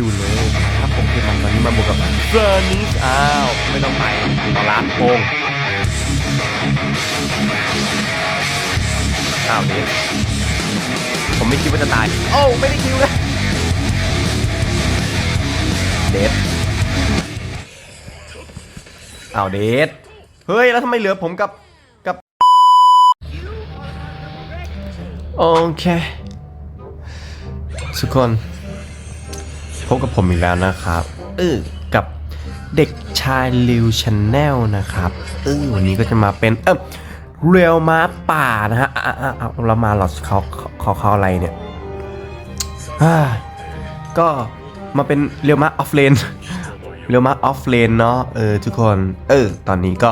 ดูเลยครับผมคือมันตอนนี้มาบวกกับเฟอร์นิสอ้าวไม่ต้องไปต่อร้านโงอ้าวเดฟผมไม่คิดว่าจะตาย โอ้ไม่ได้คิวเลยเดฟอ้าวเดฟเฮ้ย แล้วทำไมเหลือผมกับกับ โอเคทุกคน บกับผมอีกแล้วนะครับ เออ กับเด็กชายลิวชาแนลนะครับ เออวันนี้ก็จะมาเป็นเออเรียวม้าป่านะฮะอะอะอะเรามาหลอดเขาเขาเขาอะไรเนี่ยอ่าก็มาเป็นเรียวม้าออฟเลน เรียวม้าออฟเลนเนาะ เออทุกคน เออ ตอนนี้ก็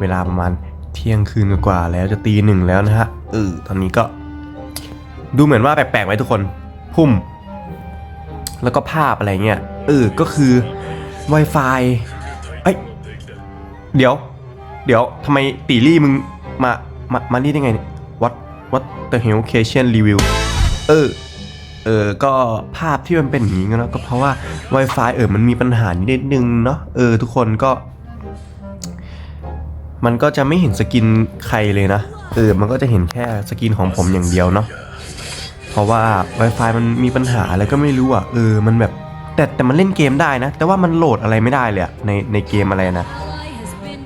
เวลาประมาณเที่ยงคืนกว่าๆแล้วจะตีหนึ่งแล้วนะฮะ เออ ตอนนี้ก็ ดูเหมือนว่าแปลกๆไหมทุกคน พุ่ม แล้วก็ภาพอะไรเงี้ยเออก็คือ Wi-Fi เอ้ยเดี๋ยว เดี๋ยวทำไมตีลี่มึงมา มา มานี่ได้ไงเนี่ย what what the hell cation review เออ เออ ก็ภาพที่มันเป็นอย่างนี้เนาะก็เพราะว่า Wi-Fi เออ มันมีปัญหานิดนึงเนาะ เออ ทุกคนก็ มันก็จะไม่เห็นสกินใครเลยนะ เออ มันก็จะเห็นแค่สกินของผมอย่างเดียวเนาะ เพราะว่า Wi-Fi มันมีปัญหาอะไรก็ไม่รู้อะเออมันแบบแต่แต่มันเล่นเกมได้นะ แต่ว่ามันโหลดอะไรไม่ได้เลยอะในในเกมอะไรนะ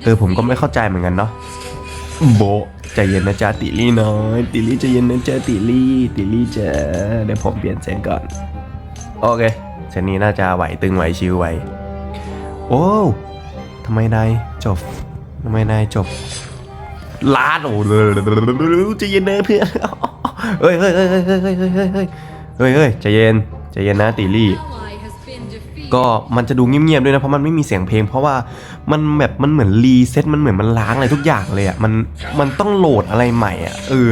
เออผมก็ไม่เข้าใจเหมือนกันเนาะโบะใจเย็นนะจ๊ะติลี่น้อยติลี่ใจเย็นนะจ๊ะติลี่ติลี่เจอเดี๋ยวผมเปลี่ยนเสียงก่อนโอเคเซนนี้น่าจะไหวตึงไหวชิวไหวโอ้ทำไมนายจบทำไมนายจบล้านโอ้ใจเย็นนะเพื่อน เฮ้ยเฮ้ยเฮ้ยเฮ้ยเฮ้ยเฮ้ยเฮ้ยเฮ้ยเฮ้ยเฮ้ยเฮ้ยใจเย็นใจเย็นนะติลี่ ก็มันจะดูเงียบๆด้วยนะเพราะมันไม่มีเสียงเพลง เพราะว่ามันแบบมันเหมือนรีเซ็ตมันเหมือนมันล้างอะไรทุกอย่างเลยอะมันมันต้องโหลดอะไรใหม่อะเออ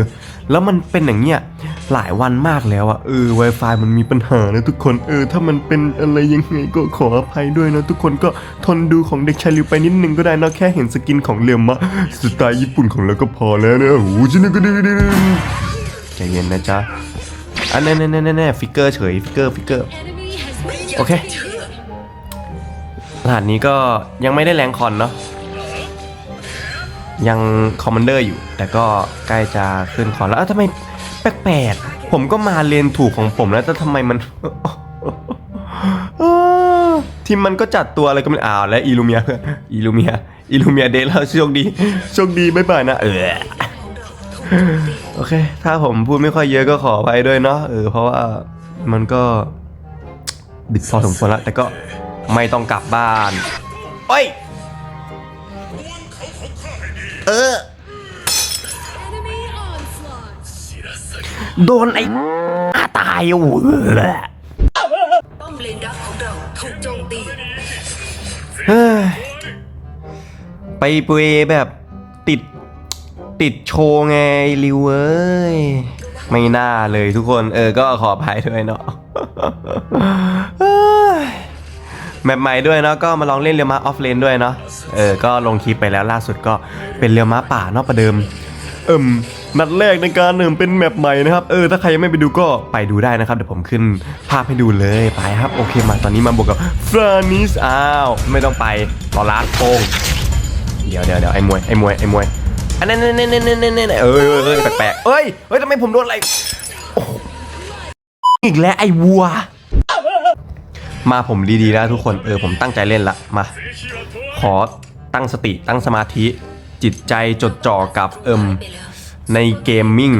แล้วมันเป็นอย่างเงี้ยหลายวันมากแล้วอะเออ Wi-Fi มันมีปัญหานะทุกคนเออ ถ้ามันเป็นอะไรยังไงก็ขออภัยด้วยนะทุกคนก็ทนดูของเด็กชายริวไปนิดนึงก็ได้นะแค่เห็นสกินของเรียมมะสไตล์ญี่ปุ่นของเราก็พอแล้วนะโอ้โหชินก็ดีดี ใจเย็นนะจ๊ะอันแน่แน่แน่แน่ฟิกเกอร์เฉยฟิกเกอร์ฟิกเกอร์โอเครหัสนี้ก็ยังไม่ได้แรงคอนเนาะยังคอมมานเดอร์อยู่ แต่ก็ใกล้จะขึ้นคอนแล้วทำไมแปลกๆผมก็มาเลนถูกของผมแล้วแต่ทำไมมันทีมมันก็จัดตัวอะไรก็ไม่เอาวแล้วอีลูเมียอนอีลูเมียอีลูเมียเดทแล้วโชคดีโชคดีบ๊ายบายนะเออ โอเค ถ้าผมพูดไม่ค่อยเยอะก็ขอไปด้วยเนาะเออเพราะว่ามันก็ดึกพอสมควรแล้วแต่ก็ไม่ต้องกลับบ้านโอ้ยเออ โดนไอ้ตายโอ้โหป้อมเลนดักของเราถูกโจมตี เฮ้ยไปเปรย์แบบติด ติดโชว์ไงริวเอ้ย ไม่น่าเลยทุกคนเออก็ขออภัยด้วยเนาะแมปใหม่ด้วยเนาะก็มาลองเล่นเรือม้าออฟเลนด้วยเนาะเออก็ลงคลิปไปแล้วล่าสุดก็เป็นเรือม้าป่านาะประเดิม เอิ่มนัดแรกในการเอิ่มเป็นแมปใหม่นะครับเออถ้าใครยังไม่ไปดูก็ไปดูได้นะครับเดี๋ยวผมขึ้นภาพให้ดูเลยไปครับโอเคมาตอนนี้มาบวกกับฟรานิสอ้าวไม่ต้องไปรอร้านโป้งเดี๋ยวเดี๋ยวเดี๋ยวไอ้มวยไอ้มวยไอ้มวย อันนั้นนั่นนั่นนั่นนั่นนั่นเอ้ยเอ้ยเอ้ยแปลกๆเอ้ยเฮ้ยทำไมผมโดนอะไรโอ้โหอีกแล้วไอ้วัว มาผมดีๆแล้วทุกคนเออผมตั้งใจเล่นละมา ขอตั้งสติตั้งสมาธิจิตใจจดจ่อกับเอิมในเกมมิ่ง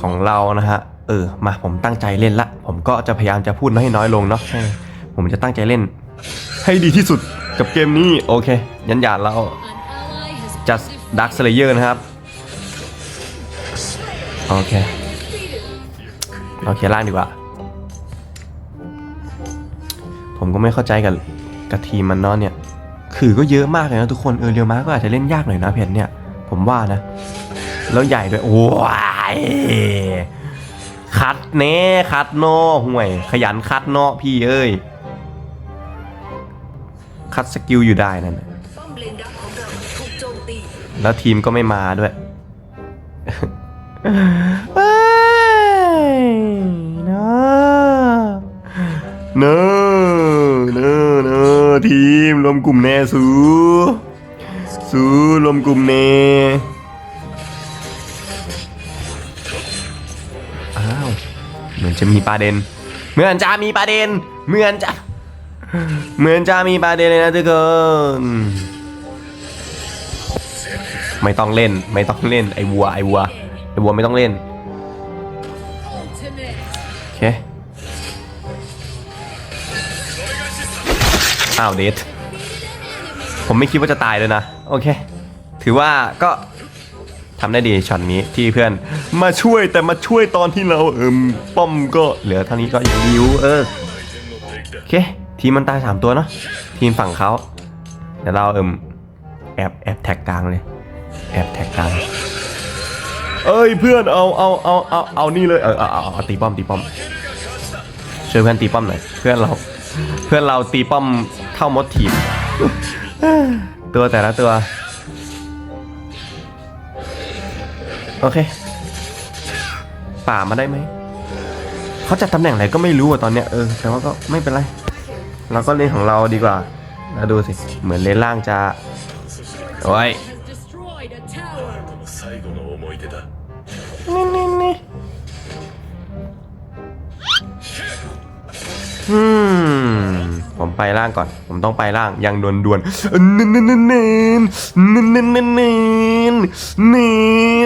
ของเรานะฮะเออมาผมตั้งใจเล่นละ ผมก็จะพยายามจะพูดน้อยให้น้อยลงเนาะเออผมจะตั้งใจเล่น ให้ดีที่สุดกับเกมนี้โอเคยันหยาดเราจั ดักสเลเยอร์นะครับ โอเค โอเค ล่างดีกว่า ผมก็ไม่เข้าใจกับกับทีมมันเนาะเนี่ย คือก็เยอะมากเลยนะทุกคน เออเรียวมาก็อาจจะเล่นยากหน่อยนะเพนเนี่ย ผมว่านะ แล้วใหญ่ด้วย โอ้ยคัดเน่คัดโน่ห่วย ขยันคัดเนาะพี่เอ้ย คัดสกิลอยู่ได้นั่น แล้วทีมก็ไม่มาด้วยเฮ้ยเนาะเนาะเนอเนอทีมรวมกลุ่มแน่สูสูรวมกลุ่มแน่อ้าวเหมือนจะมีประเด็น เหมือนจะมีประเด็น เหมือนจะ เหมือนจะมีประเด็นเลยนะทุกคน ไม่ต้องเล่น ไม่ต้องเล่นไอ้วัวไอ้วัวไอ้วัวไม่ต้องเล่นโอเคอ้าวเดทผมไม่คิดว่าจะตายเลยนะ โอเค ถือว่าก็ทำได้ดีช็อตนี้ที่เพื่อนมาช่วยแต่มาช่วยตอนที่เราเอิมป้อมก็เหลือเท่านี้ก็ยังยิวเออโอเค ทีมมันตายสามตัวเนาะทีมฝั่งเขาเดี๋ยวเราเอิมแอบแอบแท็กกลางเลย แอบแท็กกลางเอ้ยเพื่อนเอาเอาเอาเอาเอานี่เลยเออเอาเอาเอาตีป้อมตีป้อมช่วยเพื่อนตีป้อมหน่อยเพื่อนเราเพื่อนเราตีป้อมเท่ามดถีบตัวแต่ละตัวโอเค ป่ามาได้ไหมเขาจัดตำแหน่งอะไรก็ไม่รู้อะตอนเนี้ยเออแต่ว่าก็ไม่เป็นไรเราก็เล่นของเราดีกว่าแล้วดูสิ เหมือนเลนล่างจะ โอ้ย ไปล่างก่อน ผมต้องไปล่างยังด่วนด่วนเน้นเน้นเน้นเน้นเน้นเน้นเน้นเน้นเน้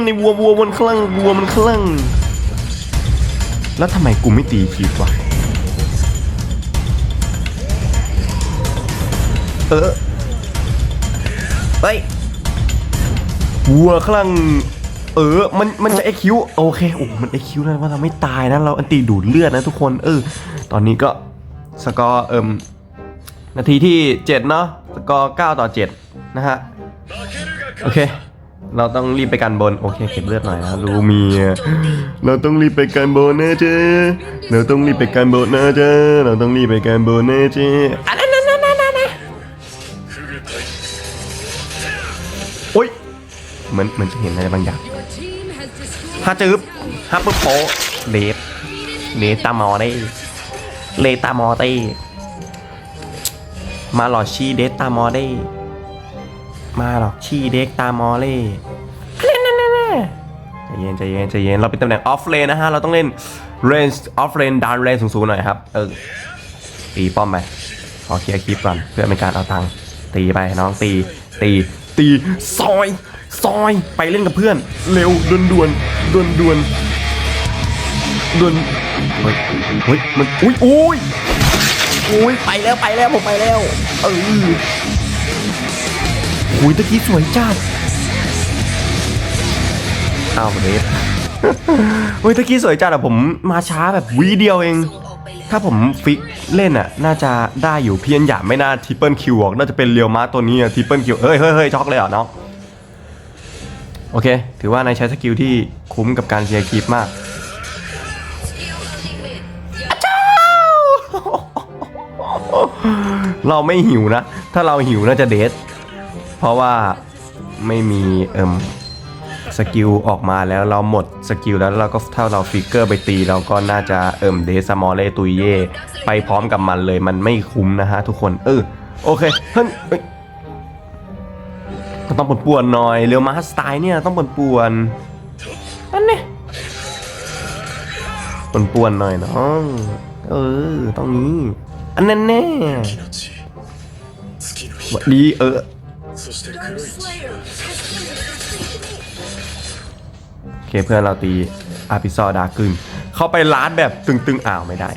นไอ้วัววัวมันคลั่งวัวมันคลั่ง แล้วทำไมกูไม่ตีคีบวะเออเฮ้ยวัวคลั่งเออ มัน มันจะเอ็กคิวโอเค โอ้ มันเอ็กคิวนะว่าเราไม่ตายนะ เราอันตีดูดเลือดนะทุกคน เออ ตอนนี้ก็สกอร์เอิม นาทีที่ 7 เนาะสกอร์9ต่อ 7 นะฮะ โอเค เราต้องรีบไปกันบน โอเค เก็บเลือดหน่อยนะรูเมียเราต้องรีบไปกันบนนะเจ๊เราต้องรีบไปกันบนนะเจ๊เราต้องรีบไปกันบนนะเจ๊อันนั้นนั่นนั่นนั่นนั่นโอ้ยเหมือนเหมือนจะเห็นอะไรบางอย่าง Your team has destroyed ฮัจึบฮับปึ๊บโปะเลดเลตามอได้เลตามอได้ มาหลอดชีเดตตามอได้มาหรอกชีเด็กตามอเล่เล่นนั่นใจเย็นใจเย็นใจเย็นเราเป็นตำแหน่งออฟเลนนะฮะ เราต้องเล่นเรนส์ออฟเลนดานเรนสูงๆหน่อยครับ เออตีป้อมไปขอเคลียร์คลิปก่อนเพื่อเป็นการเอาตังค์ตีไปน้องตี ตีตีซอย ซอยไปเล่นกับเพื่อน เร็วด่วนด่วนด่วนด่วนด่วนเฮ้ยเฮ้ยมันอุ้ยอุ้ย อุ้ยไปแล้วไปแล้วผมไปแล้ว เอออุ้ยตะกี้สวยจัดอ้าวเดฟเฮ้ยตะกี้สวยจัดอะผมมาช้าแบบวีเดียวเอง ถ้าผมฟิกเล่นอะน่าจะได้อยู่เพียงอย่างไม่น่าทริปเปิลคิวออกน่าจะเป็นเรียวมาตัวนี้อะทริปเปิลคิวเฮ้ยเฮ้ยเฮ้ยช็อกเลยเหรอน้องโอเค ถือว่านายใช้สกิลที่คุ้มกับการเคลียร์คลิปมาก เราไม่หิวนะ ถ้าเราหิวน่าจะเดทเพราะว่าไม่มีเอิมสกิลออกมาแล้วเราหมดสกิลแล้วเราก็ถ้าเราฟิกเกอร์ไปตี เราก็น่าจะเอิมเดสมอลเลตุยเย่ไปพร้อมกับมันเลยมันไม่คุ้มนะฮะทุกคนเออโอเคเฮ้ยต้องป่วนๆหน่อยเรียวมาสไตล์เนี่ยต้องปวนๆนั่นเนี่ยป่วนๆหน่อยน้องเออต้องนี้ อันนั้นแน่วัดดีเออโอเคเพื่อนเราตีอาพิซอดากึมเข้าไปล้านแบบตึงๆอ้าวไม่ได้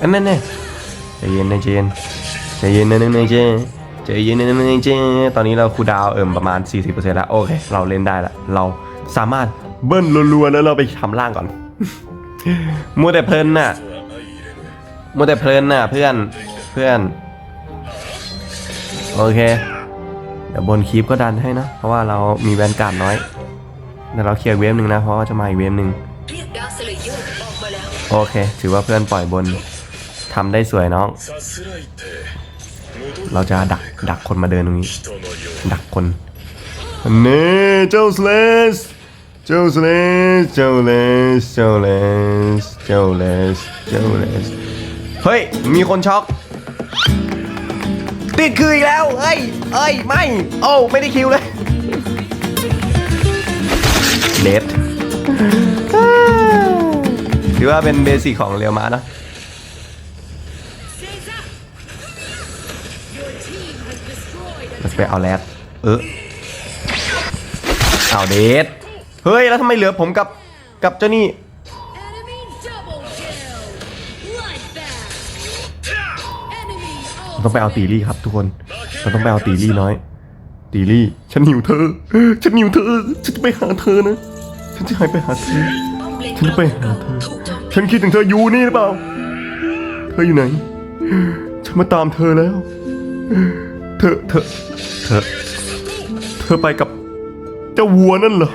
อันนั้นแน่ใจเย็นนะเจนใจเย็นนะนึงนะเจนใจเย็นนะนึงนะเจนตอนนี้เราคูดาวเอิ่มประมาณ 40%แล้ว โอเค เราเล่นได้ละ เราสามารถเบิ้ลรัวๆแล้วเราไปทำล่างก่อน มัวแต่เพลินน่ะมัวแต่เพลินน่ะ เพื่อนเพื่อน โอเค เดี๋ยวบนคลิปก็ดันให้นะ เพราะว่าเรามีแวนการ์ดน้อยเดี๋ยวเราเคลียร์เวฟหนึ่งนะเพราะว่าจะมาอีกเวฟหนึ่งโอเค ถือว่าเพื่อนปล่อยบนทำได้สวยน้อง เราจะดักดักคนมาเดินตรงนี้ ดักคนนี่เจ้าสเลส เจ้าเลสเจ้าเลสเจ้าเลสเจ้าเลสเจ้าเลสเฮ้ย มีคนช็อก ติดคืออีกแล้ว เอ้ย เอ้ย ไม่ โอ้ ไม่ได้คิวเลยเลสถือว่าเป็นเบสิกของเรียวมานะ Caesar! Your team has destroyed a เราจะไปเอาแรดเออเอาเดท เฮ้ย แล้วทำไมเหลือผมกับกับเจ้านี่ enemy double kill. Bloodbath. Enemy เราต้องไปเอาตีรี่ครับทุกคนเราต้องไปเอาตีรี่น้อย ตีรี่ ฉันหิวเธอ ฉันหิวเธอ ฉันจะไปหาเธอนะ ฉันจะหายไปหาเธอป้อมเลนฉันจะไปหาเธอถูกโจมตีฉันคิดถึงเธออยู่นี่หรือเปล่า เธออยู่ไหน ฉันมาตามเธอแล้ว เธอ เธอ เธอ เธอไปกับเจ้าวัวนั่นเหรอ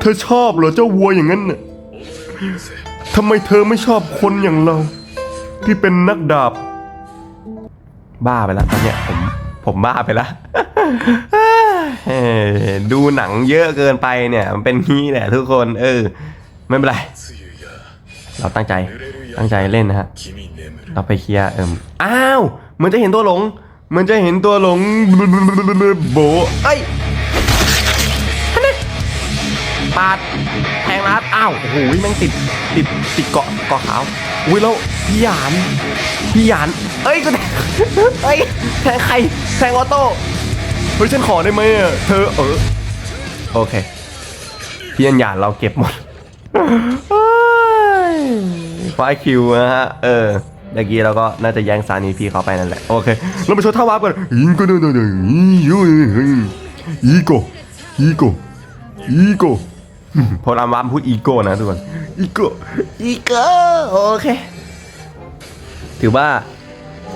เธอชอบเหรอเจ้าวัวอย่างนั้นน่ะทำไมเธอไม่ชอบคนอย่างเรา ที่เป็นนักดาบ บ้าไปแล้วตอนเนี้ยผมผมบ้าไปแล้ว ดูหนังเยอะเกินไปเนี่ย มันเป็นงี้แหละทุกคน เออ ไม่เป็นไร เราตั้งใจตั้งใจเล่นนะฮะ เราไปเคลียร์เอิมอ้าว เหมือนจะเห็นตัวหลง เหมือนจะเห็นตัวหลงโบไอ้ ปาดแทงรัดอ้าวโอ้โหแม่งติดติดติดเกาะเกาะขาวอุ้ยแล้วพี่หยานพี่หยาน เอ้ยกูแทงเอ้ยแทงใครแทงออโต้เฮ้ยฉันขอได้ไหมเธอเออโอเคพี่อันหยานเราเก็บหมดไฟคิวนะฮะ เออเมื่อกี้เราก็น่าจะแย่งซานีพี่เขาไปนั่นแหละ โอเค เรามาชว์ท่าวาร์ปกันอีโก้โดโดโดอีโก้อีโก้อีโก้อีโก้ พอรามวามพูดอีโก้นะทุกคนอีโก้อีโก้โอเค ถือว่า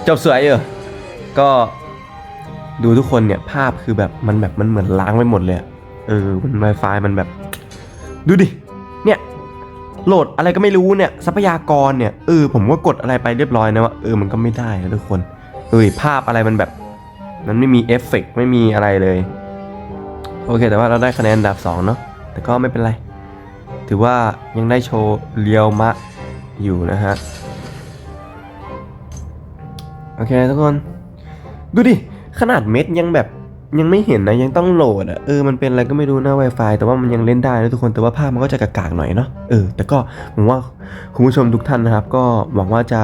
จบสวยอยู่ก็ดูทุกคนเนี่ยภาพคือแบบมันแบบมันเหมือนล้างไปหมดเลยอะเออมัน Wi-Fi มันแบบ ดูดิ เนี่ย โหลดอะไรก็ไม่รู้เนี่ย ทรัพยากรเนี่ยเออผมก็กดอะไรไปเรียบร้อยนะว่าเออมันก็ไม่ได้นะทุกคนเออภาพอะไรมันแบบ มันไม่มีเอฟเฟกต์ไม่มีอะไรเลย โอเค แต่ว่าเราได้คะแนนอันดับ2เนาะ แต่ก็ไม่เป็นไร ถือว่ายังได้โชว์เรียวมะอยู่นะฮะ โอเคทุกคน ดูดิ ขนาดเม็ดยังแบบยังไม่เห็นนะยังต้องโหลดอะเออมันเป็นอะไรก็ไม่รู้นะ Wi-Fi แต่ว่ามันยังเล่นได้นะทุกคนแต่ว่าภาพมันก็จะกากๆหน่อยเนาะเออแต่ก็ผมว่าคุณผู้ชมทุกท่านนะครับ ก็หวังว่าจะ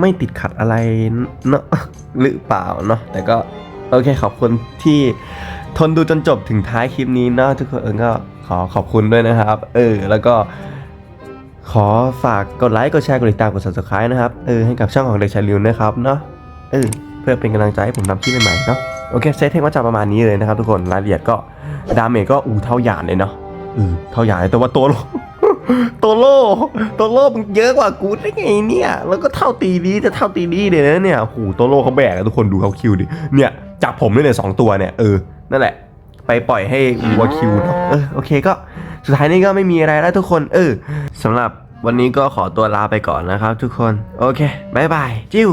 ไม่ติดขัดอะไรเนาะหรือเปล่าเนาะแต่ก็โอเคขอบคุณที่ ทนดูจนจบถึงท้ายคลิปนี้เนาะทุกคนเออก็ขอขอบคุณด้วยนะครับ เออ แล้วก็ขอฝากกดไลค์กดแชร์กดติดตามกด subscribe นะครับเออให้กับช่องของเด็กชายลิวนะครับเนาะเออเพื่อเป็นกำลังใจให้ผมทำคลิปใหม่ๆเนาะโอเคเซตเทคว่าจะประมาณนี้เลยนะครับ ทุกคนรายละเอียดก็ดาเมจก็อูเท่าหยานเลยเนาะเออเท่าหยานเลยแต่ว่าตัวโลตัวโลตัวโลมันเยอะกว่ากูได้ไงเนี่ย แล้วก็เท่าตีนี้จะเท่าตีนี้เลยนะเนี่ยโอ้โหตัวโลเขาแบกอะทุกคนดูเขาคิวดิเนี่ยจับผมด้วยเนี่ยสองตัวเนี่ยเออ นั่นแหละ ไปปล่อยให้วัวคิวเนาะเออโอเคก็สุดท้ายนี่ก็ไม่มีอะไรแล้วทุกคนเออสำหรับวันนี้ก็ขอตัวลาไปก่อนนะครับทุกคน โอเคบายบาย จิ้ว